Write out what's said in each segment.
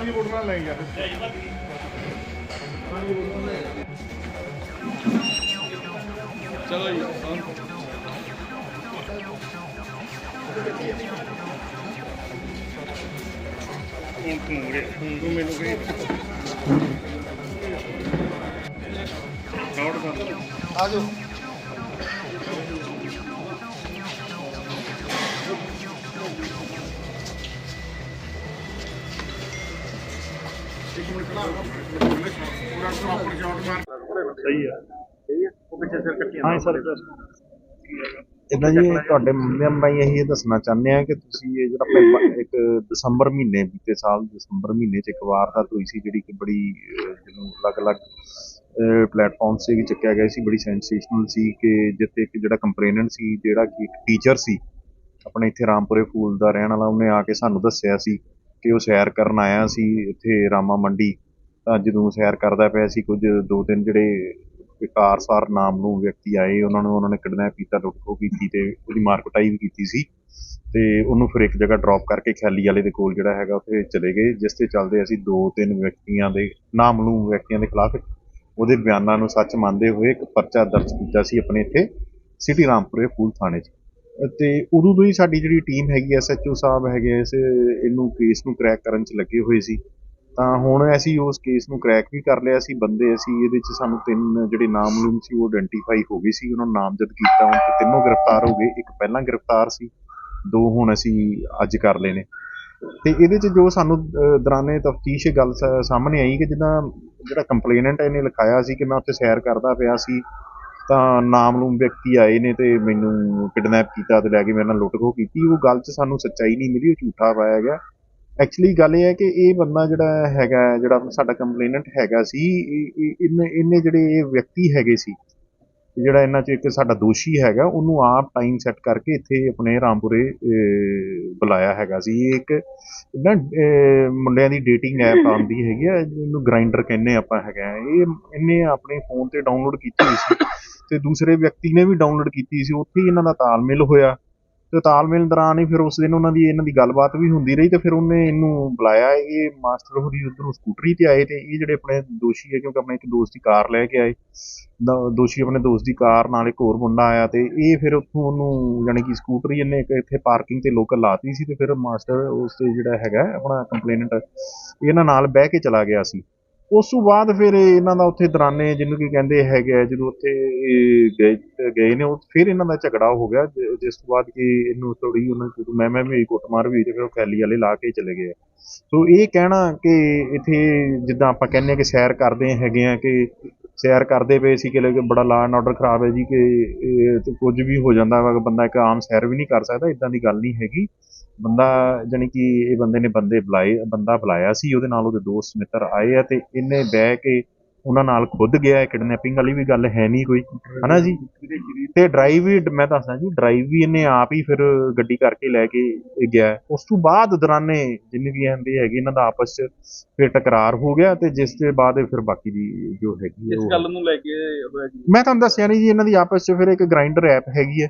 ਨਾਲ ਲੈ ਗਿਆ। ਚਲੋ ਜੀ ਹੁਣ ਤੂੰ ਮੁੜੇ ਹੁਣ ਤੂੰ ਮੈਨੂੰ ਕਹੀ। ਨੋਟ ਕਰ ਆ ਜਾਓ ਸਹੀ ਆ ਹਾਂ ਸਰ ਇਦਾਂ ਜੀ ਤੁਹਾਡੇ ਰਾਹੀਂ ਇਹੀ ਦੱਸਣਾ ਚਾਹੁੰਦੇ ਆ ਕਿ ਤੁਸੀਂ ਇਹ ਜਿਹੜਾ ਇੱਕ ਦਸੰਬਰ ਮਹੀਨੇ ਬੀਤੇ ਸਾਲ ਦਸੰਬਰ ਮਹੀਨੇ ਚ ਇੱਕ ਵਾਰਦਾਤ ਹੋਈ ਸੀ ਜਿਹੜੀ ਕਿ ਬੜੀ ਜਿਹਨੂੰ ਅਲੱਗ-ਅਲੱਗ ਪਲੇਟਫਾਰਮ ਤੇ ਵੀ ਚੱਕਿਆ ਗਿਆ ਸੀ ਬੜੀ ਸੈਂਸੇਸ਼ਨਲ ਸੀ ਕਿ ਜਿੱਥੇ ਇੱਕ ਜਿਹੜਾ ਕੰਪਲੇਨੈਂਟ ਸੀ ਜਿਹੜਾ ਕਿ ਇੱਕ ਟੀਚਰ ਸੀ ਆਪਣੇ ਇੱਥੇ ਰਾਮਪੁਰੇ ਫੂਲ ਦਾ ਰਹਿਣ ਵਾਲਾ ਉਹਨੇ ਆ ਕੇ ਸਾਨੂੰ ਦੱਸਿਆ ਸੀ ਕਿ ਉਹ ਸੈਰ ਕਰਨ ਆਇਆ ਸੀ ਇੱਥੇ ਰਾਮਾ ਮੰਡੀ। ਤਾਂ ਜਦੋਂ ਸੈਰ ਕਰਦਾ ਪਿਆ ਸੀ, ਕੁਝ ਦੋ ਤਿੰਨ ਜਿਹੜੇ ਵਿਕਾਰ ਸਾਰ ਨਾਮ ਨੂੰ ਵਿਅਕਤੀ ਆਏ, ਉਹਨਾਂ ਨੂੰ ਉਹਨਾਂ ਨੇ ਕਿਡਨੈਪ ਕੀਤਾ ਲੁੱਟਖੋ ਕੀਤੀ ਤੇ ਉਹਦੀ ਮਾਰਕਟਾਈ ਵੀ ਕੀਤੀ ਸੀ। ਤੇ ਉਹਨੂੰ ਫਿਰ ਇੱਕ ਜਗ੍ਹਾ ਡ੍ਰੌਪ ਕਰਕੇ ਖਿਆਲੀ ਵਾਲੇ ਦੇ ਕੋਲ ਜਿਹੜਾ ਹੈਗਾ, ਉੱਥੇ ਚਲੇ ਗਏ, ਜਿਸ ਤੇ ਚੱਲਦੇ ਅਸੀਂ ਦੋ ਤਿੰਨ ਵਿਅਕਤੀਆਂ ਦੇ ਨਾਮਲੂਮ ਵਿਅਕਤੀਆਂ ਦੇ ਖਿਲਾਫ ਉਹਦੇ ਬਿਆਨਾਂ ਨੂੰ ਸੱਚ ਮੰਨਦੇ ਹੋਏ ਇੱਕ ਪਰਚਾ ਦਰਜ ਕੀਤਾ ਸੀ ਆਪਣੇ ਇੱਥੇ ਸਿਟੀ ਰਾਮਪੁਰੇ ਫੂਲ ਥਾਣੇ 'ਚ। ਤੇ ਉਦੋਂ ਤੋਂ ਹੀ ਸਾਡੀ ਜਿਹੜੀ ਟੀਮ ਹੈਗੀ ਐਸਐਚਓ ਸਾਹਿਬ ਹੈਗੇ ਇਸ ਇਹਨੂੰ ਕੇਸ ਨੂੰ ਕ੍ਰੈਕ ਕਰਨ 'ਚ ਲੱਗੇ ਹੋਏ ਸੀ। ਤਾਂ ਹੁਣ ਅਸੀਂ ਉਸ ਕੇਸ ਨੂੰ ਕ੍ਰੈਕ ਵੀ ਕਰ ਲਿਆ ਸੀ ਬੰਦੇ ਅਸੀਂ ਇਹਦੇ 'ਚ ਸਾਨੂੰ ਤਿੰਨ ਜਿਹੜੇ ਨਾਮਲੂਮ ਸੀ ਉਹ ਆਇਡੈਂਟੀਫਾਈ ਹੋ ਗਏ ਸੀ ਉਹਨਾਂ ਨੂੰ ਨਾਮਜ਼ਦ ਕੀਤਾ ਹੁਣ ਤੇ ਤਿੰਨੋਂ ਗ੍ਰਿਫਤਾਰ ਹੋ ਗਏ ਇੱਕ ਪਹਿਲਾਂ ਗ੍ਰਿਫਤਾਰ ਸੀ ਦੋ ਹੁਣ ਅਸੀਂ ਅੱਜ ਕਰ ਲਏ ਨੇ। ਤੇ ਇਹਦੇ 'ਚ ਜੋ ਸਾਨੂੰ ਅਹ, ਦੌਰਾਨੇ ਤਫਤੀਸ਼ ਗੱਲ ਸ- ਸਾਹਮਣੇ ਆਈ ਕਿ ਜਿੱਦਾਂ ਜਿਹੜਾ ਕੰਪਲੇਨੈਂਟ ਇਹਨੇ ਲਿਖਾਇਆ ਸੀ ਕਿ ਮੈਂ ਉੱਥੇ ਸੈਰ ਕਰਦਾ ਪਿਆ ਸੀ ਤਾਂ ਨਾਮਲੂਮ ਵਿਅਕਤੀ ਆਏ ਨੇ ਤੇ ਮੈਨੂੰ ਕਿਡਨੈਪ ਕੀਤਾ ਤੇ ਲੈ ਕੇ ਮੇਰੇ ਨਾਲ ਲੁੱਟਖੋ ਕੀਤੀ। ਉਹ ਗੱਲ 'ਚ ਸਾਨੂੰ ਸੱਚਾਈ ਨਹੀਂ ਮਿਲੀ ਉਹ ਝੂਠਾ ਪਾਇਆ ਗਿਆ। ਐਕਚੁਅਲੀ ਗੱਲ ਇਹ ਹੈ ਕਿ ਇਹ ਬੰਦਾ ਜਿਹੜਾ ਹੈਗਾ ਜਿਹੜਾ ਸਾਡਾ ਕੰਪਲੇਨੈਂਟ ਹੈਗਾ ਸੀ ਇਹ- ਇਹ- ਇਹਨੇ ਇਹਨੇ ਜਿਹੜੇ ਇਹ ਵਿਅਕਤੀ ਹੈਗੇ ਸੀ ਜਿਹੜਾ ਇਹਨਾਂ 'ਚ ਇੱਕ ਸਾਡਾ ਦੋਸ਼ੀ ਹੈਗਾ ਉਹਨੂੰ ਆਪ ਟਾਈਮ ਸੈੱਟ ਕਰਕੇ ਇੱਥੇ ਆਪਣੇ ਰਾਮਪੁਰੇ ਬੁਲਾਇਆ ਹੈਗਾ ਸੀ। ਇਹ ਇੱਕ ਨਾ ਮੁੰਡਿਆਂ ਦੀ ਡੇਟਿੰਗ ਐਪ ਆਉਂਦੀ ਹੈਗੀ ਆ ਜਿਹਨੂੰ ਗ੍ਰਾਈਂਡਰ ਕਹਿੰਦੇ ਆਪਾਂ ਹੈਗਾ ਇਹ ਇਹਨੇ ਆਪਣੇ ਫੋਨ ਤੇ ਡਾਊਨਲੋਡ ਕੀਤੀ ਸੀ। ਤੇ ਦੂਸਰੇ ਵਿਅਕਤੀ ਨੇ ਵੀ ਡਾਊਨਲੋਡ ਕੀਤੀ ਸੀ, ਉੱਥੇ ਹੀ ਇਹਨਾਂ ਦਾ ਤਾਲਮੇਲ ਹੋਇਆ। ਤੇ ਤਾਲਮੇਲ ਦੌਰਾਨ ਹੀ ਫਿਰ ਉਸ ਦਿਨ ਉਹਨਾਂ ਦੀ ਇਹਨਾਂ ਦੀ ਗੱਲਬਾਤ ਵੀ ਹੁੰਦੀ ਰਹੀ ਤੇ ਫਿਰ ਉਹਨੇ ਇਹਨੂੰ ਬੁਲਾਇਆ, ਇਹ ਮਾਸਟਰ ਹੋਰੀ ਉਧਰੋਂ ਸਕੂਟਰੀ ਤੇ ਆਏ ਤੇ ਇਹ ਜਿਹੜੇ ਆਪਣੇ ਦੋਸ਼ੀ ਹੈ ਕਿਉਂਕਿ ਆਪਣੇ ਇੱਕ ਦੋਸਤ ਦੀ ਕਾਰ ਲੈ ਕੇ ਆਏ। ਦ- ਦੋਸ਼ੀ ਆਪਣੇ ਦੋਸਤ ਦੀ ਕਾਰ ਨਾਲ ਇੱਕ ਹੋਰ ਮੁੰਡਾ ਆਇਆ ਤੇ ਇਹ ਫਿਰ ਉੱਥੋਂ ਉਹਨੂੰ ਯਾਨੀ ਕਿ ਸਕੂਟਰੀ ਇਹਨੇ ਇੱਕ ਇੱਥੇ ਪਾਰਕਿੰਗ ਤੇ ਲੋਕਲ ਲਾਤੀ ਸੀ ਤੇ ਫਿਰ ਮਾਸਟਰ ਉਸ ਤੇ ਜਿਹੜਾ ਹੈਗਾ, ਆਪਣਾ ਕੰਪਲੇਨੈਂਟ ਇਹਨਾਂ ਨਾਲ ਬਹਿ ਕੇ ਚਲਾ ਗਿਆ ਸੀ। ਉਸ ਤੋਂ ਬਾਅਦ ਫਿਰ ਇਹਨਾਂ ਦਾ ਉੱਥੇ ਦਰਾਨੇ ਜਿਹਨੂੰ ਕੀ ਕਹਿੰਦੇ ਹੈਗੇ ਆ, ਜਦੋਂ ਉੱਥੇ ਗਏ ਗਏ ਨੇ, ਉਹ ਫਿਰ ਇਹਨਾਂ ਦਾ ਝਗੜਾ ਹੋ ਗਿਆ ਜਿਸ ਤੋਂ ਬਾਅਦ ਕਿ ਇਹਨੂੰ ਥੋੜੀ ਉਹਨਾਂ ਨੂੰ ਮੈਂ ਮੈਂ ਵੀ ਕੁੱਟਮਾਰ ਵੀ ਤੇ ਫਿਰ ਉਹ ਖੈਲੀ ਵਾਲੇ ਲਾ ਕੇ ਚਲੇ ਗਏ ਸੋ ਇਹ ਕਹਿਣਾ ਕਿ ਇੱਥੇ ਜਿੱਦਾਂ ਆਪਾਂ ਕਹਿੰਦੇ ਆ ਕਿ ਸੈਰ ਕਰਦੇ ਹੈਗੇ ਆ, ਕਿ ਸੈਰ ਕਰਦੇ ਪਏ ਸੀ ਕਿ ਲੈ ਕੇ ਬੜਾ ਲਾ ਐਂਡ ਆਰਡਰ ਖਰਾਬ ਹੈ ਜੀ ਕਿ ਕੁਝ ਵੀ ਹੋ ਜਾਂਦਾ ਵਾ, ਬੰਦਾ ਇੱਕ ਆਮ ਸੈਰ ਵੀ ਨਹੀਂ ਕਰ ਸਕਦਾ ਇਦਾਂ ਦੀ ਗੱਲ ਨਹੀਂ ਹੈਗੀ। ਬੰਦਾ ਜਾਣੀ ਕਿ ਇਹ ਬੰਦੇ ਨੇ ਬੰਦੇ ਬੁਲਾਏ ਬੰਦਾ ਬੁਲਾਇਆ ਸੀ ਉਹਦੇ ਨਾਲ ਉਹਦੇ ਦੋਸਤ ਮਿੱਤਰ ਆਏ ਆ ਤੇ ਇਹਨੇ ਬਹਿ ਕੇ ਉਹਨਾਂ ਨਾਲ ਖੁਦ ਗਿਆ ਕਿਡਨੈਪਿੰਗ ਵਾਲੀ ਵੀ ਗੱਲ ਹੈ ਨਹੀਂ ਕੋਈ ਹਨਾ ਜੀ? ਤੇ ਡਰਾਈਵ ਵੀ ਮੈਂ ਦੱਸਦਾ ਜੀ ਡਰਾਈਵ ਵੀ ਇਹਨੇ ਆਪ ਹੀ ਫਿਰ ਗੱਡੀ ਕਰਕੇ ਲੈ ਕੇ ਗਿਆ। ਉਸ ਤੋਂ ਬਾਅਦ ਦੌਰਾਨੇ ਜਿੰਨੇ ਵੀ ਆਂਦੇ ਹੈਗੇ ਇਹਨਾਂ ਦਾ ਆਪਸ ਚ ਫਿਰ ਟਕਰਾਰ ਹੋ ਗਿਆ ਤੇ ਜਿਸ ਦੇ ਬਾਅਦ ਇਹ ਫਿਰ ਬਾਕੀ ਦੀ ਜੋ ਹੈਗੀ ਇਸ ਗੱਲ ਨੂੰ ਲੈ ਕੇ ਮੈਂ ਤੁਹਾਨੂੰ ਦੱਸਿਆ ਨਹੀਂ ਜੀ ਇਹਨਾਂ ਦੀ ਆਪਸ ਚ ਫਿਰ ਇੱਕ ਗ੍ਰਾਈਂਡਰ ਐਪ ਹੈਗੀ ਹੈ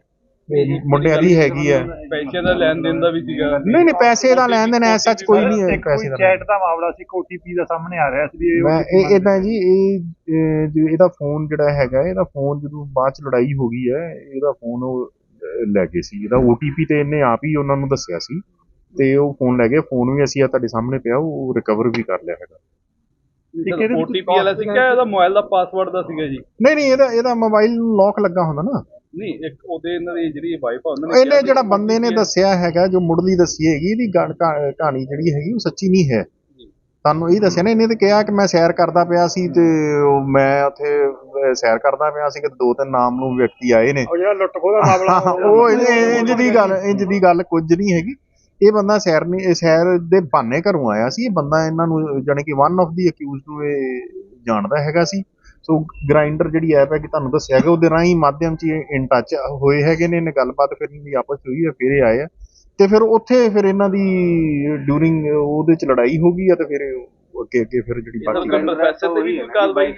ਮੁੰਡਿਆਂ ਦੀ ਹੈਗੀ ਹੈ ਪੈਸੇ ਦਾ ਲੈਣ ਦੇਣ ਦਾ ਵੀ ਸੀਗਾ। ਨਹੀਂ ਨਹੀਂ ਪੈਸੇ ਦਾ ਲੈਣ ਦੇਣ ਐਸਾ ਸੱਚ ਕੋਈ ਨਹੀਂ ਹੈ। ਪੈਸੇ ਦਾ ਚੈਟ ਦਾ ਮਾਮਲਾ ਸੀ ਓਟੀਪੀ ਦਾ ਸਾਹਮਣੇ ਆ ਰਿਹਾ ਸੀ ਵੀ ਇਹ ਮੈਂ OTP ਇਹ ਇਦਾਂ ਜੀ ਇਹ ਇਹਦਾ ਫੋਨ ਜਿਹੜਾ ਹੈਗਾ ਇਹਦਾ ਫੋਨ ਜਦੋਂ ਬਾਅਦ ਚ ਲੜਾਈ ਹੋ ਗਈ ਹੈ ਇਹਦਾ ਫੋਨ ਉਹ ਲੈ ਗਏ ਸੀ। ਇਹਦਾ OTP ਤੇ ਇਹਨੇ ਆਪ ਹੀ ਉਹਨਾਂ ਨੂੰ ਦੱਸਿਆ ਸੀ। ਤੇ ਉਹ ਫੋਨ ਲੈ ਗਏ। ਫੋਨ ਵੀ ਅਸੀਂ ਆ ਤੁਹਾਡੇ ਸਾਹਮਣੇ ਪਿਆ ਉਹ ਰਿਕਵਰ ਵੀ ਕਰ ਲਿਆ ਹੈਗਾ। OTP ਵਾਲਾ ਸੀਗਾ? ਇਹਦਾ ਮੋਬਾਈਲ ਦਾ ਪਾਸਵਰਡ ਦਾ ਸੀਗਾ ਜੀ? ਨਹੀਂ ਨਹੀਂ ਇਹਦਾ ਇਹਦਾ ਮੋਬਾਈਲ ਲੌਕ ਲੱਗਾ ਹੁੰਦਾ ਨਾ। ਨਹੀਂ ਇੱਕ ਉਹਦੇ ਇਹਨਾਂ ਦੀ ਜਿਹੜੀ ਵਾਈਫ ਆ ਉਹਨਾਂ ਨੇ ਇਹਨੇ ਕਿਹਾ ਜਿਹੜਾ ਵੀ ਬੰਦੇ ਨੇ ਦੱਸਿਆ ਹੈਗਾ ਜੋ ਮੁੱਢਲੀ ਦੱਸੀ ਹੈਗੀ ਇਹਦੀ ਕਹਾ- ਕਹਾਣੀ ਜਿਹੜੀ ਹੈਗੀ ਉਹ ਸੱਚੀ ਨਹੀਂ ਹੈ। ਤੁਹਾਨੂੰ ਇਹ ਦੱਸਿਆ ਨਾ ਇਹਨੇ ਤੇ ਕਿਹਾ ਕਿ ਮੈਂ ਸੈਰ ਕਰਦਾ ਪਿਆ ਸੀ ਤੇ ਉਹ ਮੈਂ ਉੱਥੇ ਅਹ, ਸੈਰ ਕਰਦਾ ਪਿਆ ਸੀ ਕਿ ਦੋ ਤਿੰਨ ਨਾਮ ਨੂੰ ਵਿਅਕਤੀ ਆਏ ਨੇ। ਉਹ ਜਿਹੜਾ ਲੁੱਟ ਖੋਹ ਦਾ ਮਾਮਲਾ ਉਹ ਇਹ- ਇੰਜ ਦੀ ਗੱਲ ਇੰਜ ਦੀ ਗੱਲ ਕੁਝ ਨਹੀਂ ਹੈਗੀ। ਇਹ ਬੰਦਾ ਸੈਰ ਨਹੀਂ ਇਹ ਸੈਰ ਦੇ ਬਹਾਨੇ ਘਰੋਂ ਆਇਆ ਸੀ। ਇਹ ਬੰਦਾ ਇਹਨਾਂ ਨੂੰ ਜਾਣੀ ਕਿ ਵਨ ਆਫ ਦੀ ਅਕਿਊਜ਼ਡ ਨੂੰ ਇਹ ਜਾਣਦਾ ਹੈਗਾ ਸੀ। ਸੋ ਗ੍ਰਾਈਂਡਰ ਜਿਹੜੀ ਐਪ ਹੈ ਕਿ ਤੁਹਾਨੂੰ ਦੱਸਿਆ ਗਿਆ ਉਹਦੇ ਰਾਹੀਂ ਮਾਧਿਅਮ ਚ ਇਨ ਟੱਚ ਹੋਏ ਹੈਗੇ ਨੇ ਇਹਨੇ ਗੱਲਬਾਤ ਫਿਰ ਇਹਨਾਂ ਦੀ ਆਪਸ 'ਚ ਹੋਈ ਹੈ ਫਿਰ ਇਹ ਆਏ ਆ। ਤੇ ਫਿਰ ਉੱਥੇ ਫਿਰ ਇਹਨਾਂ ਦੀ ਡਿਊਰਿੰਗ ਉਹਦੇ ਚ ਲੜਾਈ ਹੋ ਗਈ ਆ ਤੇ ਫਿਰ ਅੱਗੇ ਅੱਗੇ ਫਿਰ ਜਿਹੜੀ ਬਾਕੀ ਪੈਸੇ ਤੇ ਵੀ ਕਾਰਵਾਈ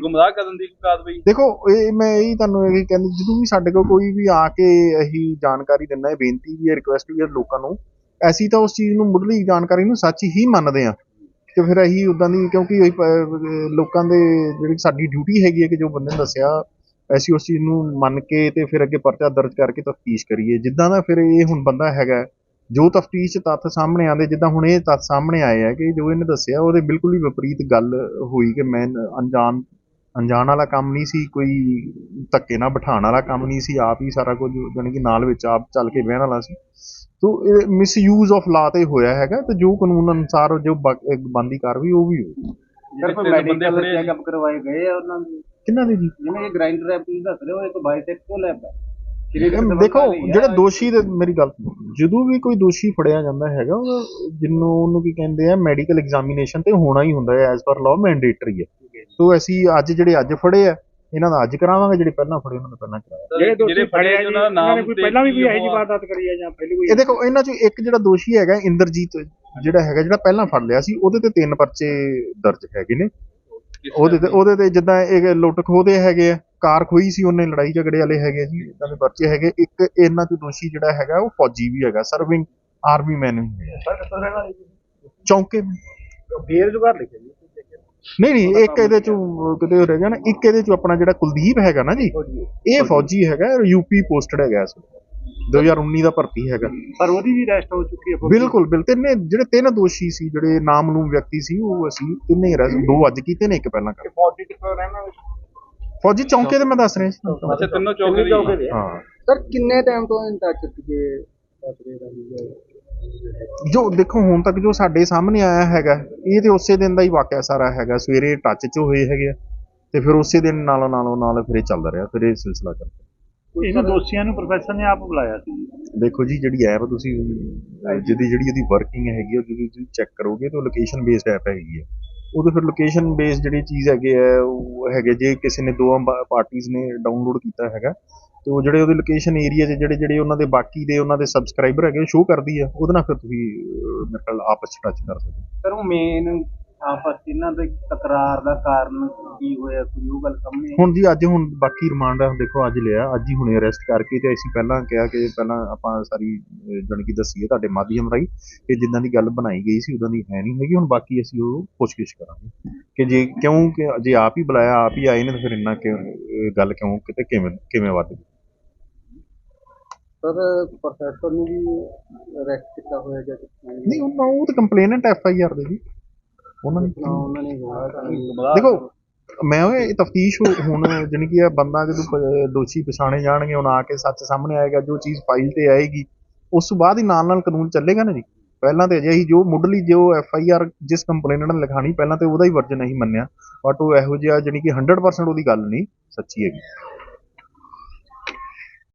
ਗੁੰਮਰਾਹ ਕਰਨ ਦੀ ਕਾਰਵਾਈ? ਦੇਖੋ ਇਹ ਮੈਂ ਇਹੀ ਤੁਹਾਨੂੰ ਇਹ ਕਹਿੰਦੀ ਜਦੋਂ ਵੀ ਸਾਡੇ ਕੋਲ ਕੋਈ ਵੀ ਆ ਕੇ ਇਹੀ ਜਾਣਕਾਰੀ ਦਿੰਦਾ ਹੈ ਬੇਨਤੀ ਵੀ ਹੈ ਰਿਕੁਐਸਟ ਵੀ ਹੈ ਲੋਕਾਂ ਨੂੰ ਅਸੀਂ ਤਾਂ ਉਸ ਚੀਜ਼ ਨੂੰ ਮੁੱਢਲੀ ਜਾਣਕਾਰੀ ਨੂੰ ਸੱਚ ਹੀ ਮੰਨਦੇ ਆ ਤੇ ਫਿਰ ਅਸੀਂ ਉਦਾਂ ਦੀ ਕਿਉਂਕਿ ਅਸੀਂ ਪ- ਲੋਕਾਂ ਦੇ ਜਿਹੜੀ ਸਾਡੀ ਡਿਊਟੀ ਹੈਗੀ ਹੈ ਕਿ ਜੋ ਬੰਦੇ ਨੇ ਦੱਸਿਆ, ਅਸੀਂ ਉਸ ਚੀਜ਼ ਨੂੰ ਮੰਨ ਕੇ ਤੇ ਫਿਰ ਅੱਗੇ ਪਰਚਾ ਦਰਜ ਕਰਕੇ ਤਫਤੀਸ਼ ਕਰੀਏ। ਜਿੱਦਾਂ ਦਾ ਫਿਰ ਇਹ ਹੁਣ ਬੰਦਾ ਹੈਗਾ ਜੋ ਤਫਤੀਸ਼ ਤੱਥ ਸਾਹਮਣੇ ਆਉਂਦੇ, ਜਿੱਦਾਂ ਹੁਣ ਇਹ ਤੱਥ ਸਾਹਮਣੇ ਆਏ ਆ ਕਿ ਜੋ ਇਹਨੇ ਦੱਸਿਆ, ਉਹਦੇ ਬਿਲਕੁਲ ਹੀ ਵਿਪਰੀਤ ਗੱਲ ਹੋਈ ਕਿ ਮੈਂ ਅਣਜਾਣ ਅਣਜਾਣ ਵਾਲਾ ਕੰਮ ਨਹੀਂ ਸੀ ਕੋਈ ਧੱਕੇ ਨਾਲ ਬਿਠਾਉਣ ਵਾਲਾ ਕੰਮ ਨਹੀਂ ਸੀ ਆਪ ਹੀ ਸਾਰਾ ਕੁਝ ਜਾਣੀ ਕਿ ਨਾਲ ਵਿੱਚ ਆਪ ਚੱਲ ਕੇ ਬਹਿਣ ਵਾਲਾ ਸੀ। ਤੋ ਇਹ ਮਿਸਯੂਜ਼ ਆਫ ਲਾ ਤੇ ਹੋਇਆ ਹੈਗਾ ਤੇ ਜੋ ਕਾਨੂੰਨ ਅਨੁਸਾਰ ਜੋ ਬੰਦੀ ਕਾਰਵਾਈ ਉਹ ਵੀ ਹੋਈ। ਸਰ ਕੋਈ ਮੈਡੀਕਲ ਚੈੱਕਅਪ ਕਰਵਾਏ ਗਏ ਆ ਉਹਨਾਂ ਦੇ। ਕਿੰਨਾ ਦੇ ਜੀ? ਜਿਵੇਂ ਇਹ ਗ੍ਰਾਈਂਡਰ ਐਪ ਤੁਸੀਂ ਦੱਸ ਰਹੇ ਹੋ ਇੱਕ ਬਾਇਸੈਕਸੁਅਲ ਐਪ ਹੈ ਦੇਖੋ ਜਿਹੜੇ ਦੋਸ਼ੀ ਦੇ ਮੇਰੀ ਗੱਲ ਸੁਣੋ ਜਦੋਂ ਵੀ ਕੋਈ ਦੋਸ਼ੀ ਫੜਿਆ ਜਾਂਦਾ ਹੈਗਾ ਉਹ ਜਿਹਨੂੰ ਉਹਨੂੰ ਕੀ ਕਹਿੰਦੇ ਆ ਮੈਡੀਕਲ ਐਗਜ਼ਾਮੀਨੇਸ਼ਨ ਤੇ ਹੋਣਾ ਹੀ ਹੁੰਦਾ ਹੈ ਐਜ਼ ਪਰ ਲਾਅ ਮੈਂਡੇਟਰੀ ਹੈ। ਸੋ ਅਸੀਂ ਅੱਜ ਜਿਹੜੇ ਅੱਜ ਫੜੇ ਆ ਇਹਨਾਂ ਦਾ ਅੱਜ ਕਰਾਵਾਂਗੇ ਜਿਹੜੇ ਪਹਿਲਾਂ ਫੜੇ ਉਹਨਾਂ ਦਾ ਪਹਿਲਾਂ ਕਰਾਇਆ ਜਿਹੜੇ ਦੋਸ਼ੀ ਫੜੇ ਆ ਜੀ ਉਹਨਾਂ ਦਾ ਨੇ ਨਾਮ ਕੋਈ ਤੇ ਪਹਿਲਾਂ ਵੀ ਕੋਈ ਇਹੋ ਜਿਹੀ? ਵਾਰਦਾਤ ਕਰੀ ਹੈ ਜਾਂ ਪਹਿਲੀ ਕੋਈ ਇਹ ਦੇਖੋ ਇਹਨਾਂ ਚੋਂ ਇੱਕ ਜਿਹੜਾ ਦੋਸ਼ੀ ਹੈਗਾ ਇੰਦਰਜੀਤ ਜਿਹੜਾ ਹੈਗਾ ਜਿਹੜਾ ਪਹਿਲਾਂ ਫੜ ਲਿਆ ਸੀ ਉਹਦੇ ਤੇ ਤਿੰਨ ਪਰਚੇ ਦਰਜ ਹੈਗੇ ਨੇ। ਉਹਦੇ ਤੇ ਉਹਦੇ ਤੇ ਜਿੱਦਾਂ ਇਹ ਲੁੱਟ ਖੋਹ ਦੇ ਹੈਗੇ ਆ ਕਾਰ ਖੋਈ ਸੀ ਉਹਨੇ ਲੜਾਈ ਝਗੜੇ ਵਾਲੇ ਹੈਗੇ ਸੀ ਇਦਾਂ ਦੇ ਪਰਚੇ ਹੈਗੇ। ਇੱਕ ਇਹਨਾਂ ਚੋਂ ਦੋਸ਼ੀ ਜਿਹੜਾ ਹੈਗਾ ਉਹ ਫੌਜੀ ਵੀ ਹੈਗਾ ਸਰਵਿੰਗ ਆਰਮੀ ਮੈਨ ਵੀ ਹੈਗਾ। ਚੌਂਕੇ। ਬੇਰੁਜ਼ਗਾਰ ਲਿਖਿਆ ਜੀ। ਨਹੀਂ ਨਹੀਂ ਇੱਕ ਇਹਦੇ ਚੋਂ ਕਿਤੇ ਹੋ ਰਹਿ ਗਿਆ ਨਾ ਇੱਕ ਇਹਦੇ ਚੋਂ ਆਪਣਾ ਜਿਹੜਾ ਕੁਲਦੀਪ ਹੈਗਾ ਨਾ ਜੀ ਇਹ ਫੌਜੀ ਹੈਗਾ ਯੂਪੀ ਪੋਸਟਡ ਹੈਗਾ ਇਸ ਵੇਲੇ। 2019 ਦਾ ਭਰਤੀ ਹੈਗਾ। ਪਰ ਉਹਦੀ ਵੀ ਅਰੈਸਟ ਹੋ ਚੁੱਕੀ ਹੈ ਬਿਲਕੁਲ ਬਿਲਕੁਲ। ਤਿੰਨੇ ਜਿਹੜੇ ਤਿੰਨ ਦੋਸ਼ੀ ਸੀ ਜਿਹੜੇ ਨਾਮਲੂਮ ਵਿਅਕਤੀ ਸੀ ਉਹ ਅਸੀਂ ਤਿੰਨੇ arrest- ਦੋ ਅੱਜ ਕੀਤੇ ਨੇ ਇੱਕ ਪਹਿਲਾਂ ਕਰ ਫੌਜੀ ਕਿੱਥੋਂ ਰਹਿਣਾ ਫੌਜੀ ਚੌਂਕੇ ਦੇ ਮੈਂ ਦੱਸ ਰਿਹਾ ਸੀ ਅੱਛਾ ਤਿੰਨੋਂ ਚੌਕੇ ਦੀ ਹਾਂ ਸਰ ਕਿੰਨੇ ਟਾਈਮ ਤੋਂ ਇਨ ਟੱਚ ਸੀਗੇ? ਜੋ ਦੇਖੋ ਹੁਣ ਤੱਕ ਜੋ ਸਾਡੇ ਸਾਹਮਣੇ ਆਇਆ ਹੈਗਾ ਇਹ ਤੇ ਉਸੇ ਦਿਨ ਦਾ ਹੀ ਵਾਕਿਆ ਸਾਰਾ ਹੈਗਾ। ਸਵੇਰੇ ਟੱਚ 'ਚ ਹੋਏ ਹੈਗੇ ਆ ਤੇ ਫਿਰ ਉਸੇ ਦਿਨ ਨਾਲੋਂ ਨਾਲੋਂ ਨਾਲ ਫਿਰ ਇਹ ਚੱਲਦਾ ਰਿਹਾ ਫਿਰ ਇਹ ਸਿਲਸਿਲਾ ਚੱਲਦਾ ਇਹਨਾਂ ਦੋਸ਼ੀਆਂ ਨੂੰ ਪ੍ਰੋਫੈਸਰ ਨੇ ਆਪ ਬੁਲਾਇਆ ਸੀ। ਦੇਖੋ ਜੀ ਜਿਹੜੀ ਐਪ ਤੁਸੀਂ ਜਿਹਦੀ ਜਿਹੜੀ ਉਹਦੀ ਵਰਕਿੰਗ ਹੈਗੀ ਆ, ਉਹ ਜਦੋਂ ਤੁਸੀਂ ਚੈੱਕ ਕਰੋਗੇ ਤਾਂ ਲੋਕੇਸ਼ਨ ਬੇਸਡ ਐਪ ਹੈਗੀ ਹੈ ਉਹਦੇ ਫਿਰ ਲੋਕੇਸ਼ਨ ਬੇਸਡ ਜਿਹੜੀ ਚੀਜ਼ ਹੈਗੀ ਹੈ ਉਹ ਹੈਗੇ ਜੇ ਕਿਸੇ ਨੇ ਦੋ ਪਾਰਟੀਆਂ ਨੇ ਡਾਊਨਲੋਡ ਕੀਤਾ ਹੈਗਾ ਤੇ ਉਹ ਜਿਹੜੇ ਉਹਦੇ ਲੋਕੇਸ਼ਨ ਏਰੀਆ 'ਚ ਜਿਹੜੇ ਜਿਹੜੇ ਉਹਨਾਂ ਦੇ ਬਾਕੀ ਦੇ ਉਹਨਾਂ ਦੇ ਸਬਸਕ੍ਰਾਈਬਰ ਹੈਗੇ ਸ਼ੋ ਕਰਦੀ ਆ ਉਹਦੇ ਨਾਲ ਫਿਰ ਤੁਸੀਂ ਮੇਰੇ ਖਿਆਲ ਆਪਸ 'ਚ ਟੱਚ ਕਰ ਸਕਦੇ ਹੋ। ਸਰ ਉਹ ਮੇਨ ਆਪਸ ਇਹਨਾਂ ਦੇ ਤਕਰਾਰ ਦਾ ਕਾਰਨ ਕੀ ਹੋਇਆ ਕੋਈ ਉਹ ਗੱਲ ਸਾਹਮਣੇ? ਹੁਣ ਜੀ ਅੱਜ ਹੁਣ ਬਾਕੀ ਰਿਮਾਂਡ ਆ ਦੇਖੋ ਅੱਜ ਲਿਆ ਅੱਜ ਹੀ ਹੁਣੇ ਅਰੈਸਟ ਕਰਕੇ ਤੇ ਅਸੀਂ ਪਹਿਲਾਂ ਕਿਹਾ ਕਿ ਪਹਿਲਾਂ ਆਪਾਂ ਸਾਰੀ ਜਾਣੀ ਕਿ ਦੱਸੀਏ ਤੁਹਾਡੇ ਮਾਧਿਅਮ ਰਾਹੀਂ ਕਿ ਜਿੱਦਾਂ ਦੀ ਗੱਲ ਬਣਾਈ ਗਈ ਸੀ ਉਦਾਂ ਦੀ ਹੈ ਨਹੀਂ ਹੈਗੀ ਹੁਣ ਬਾਕੀ ਅਸੀਂ ਉਹ ਪੁੱਛਗਿੱਛ ਕਰਾਂਗੇ ਕਿ ਜੇ ਕਿਉਂ ਕਿ ਜੇ ਆਪ ਹੀ ਬੁਲਾਇਆ ਆਪ ਹੀ ਆਏ ਨੇ ਤਾਂ ਫਿਰ ਇੰਨਾ ਇਹ ਗੱਲ ਕਿਉਂ ਕਿਤੇ ਕਿਵੇਂ ਕਿਵੇਂ ਵੱਧ ਗਈ ਸਰ ਪ੍ਰੋਫੈਸਰ ਨੂੰ ਵੀ ਅਰੈਸਟ ਕੀਤਾ ਹੋਇਆ ਜਾਂ ਕਿਸ ਨਹੀਂ? ਉਹਨਾਂ ਉਹ ਤਾਂ ਕੰਪਲੇਨੈਂਟ ਐਫ ਆਈ ਆਰ ਦੇ ਜੀ। ਉਹਨਾਂ ਨੇ ਤਰ੍ਹਾਂ ਉਹਨਾਂ ਨੇ ਗਵਾਹ ਦੇਖੋ ਮੈਂ ਉਹ ਇਹ ਤਫਤੀਸ਼ ਹੁਣ ਜਾਣੀ ਕਿ ਇਹ ਬੰਦਾ ਜਦੋਂ ਦੋਸ਼ੀ ਪਛਾਣੇ ਜਾਣਗੇ ਹੁਣ ਆ ਕੇ ਸੱਚ ਸਾਹਮਣੇ ਆਏਗਾ ਜੋ ਚੀਜ਼ ਫਾਈਲ ਤੇ ਆਏਗੀ ਉਸ ਤੋਂ ਬਾਅਦ ਹੀ ਨਾਲ ਨਾਲ ਕਾਨੂੰਨ ਚੱਲੇਗਾ ਨਾ ਜੀ। ਪਹਿਲਾਂ ਤੇ ਅਜੇ ਹੀ ਜੋ ਮੁੱਢਲੀ ਜੋ ਐਫ ਆਈ ਆਰ ਜਿਸ ਕੰਪਲੇਨਟ ਨੇ ਲਿਖਾਣੀ ਪਹਿਲਾਂ ਤੇ ਉਹਦਾ ਹੀ ਵਰਜਨ ਨਹੀਂ ਮੰਨਿਆ। ਬਟ ਉਹ ਇਹੋ ਜਿਹਾ ਜਾਣੀ ਕਿ 100% ਉਹਦੀ ਗੱਲ ਨਹੀਂ ਸੱਚੀ ਹੈਗੀ।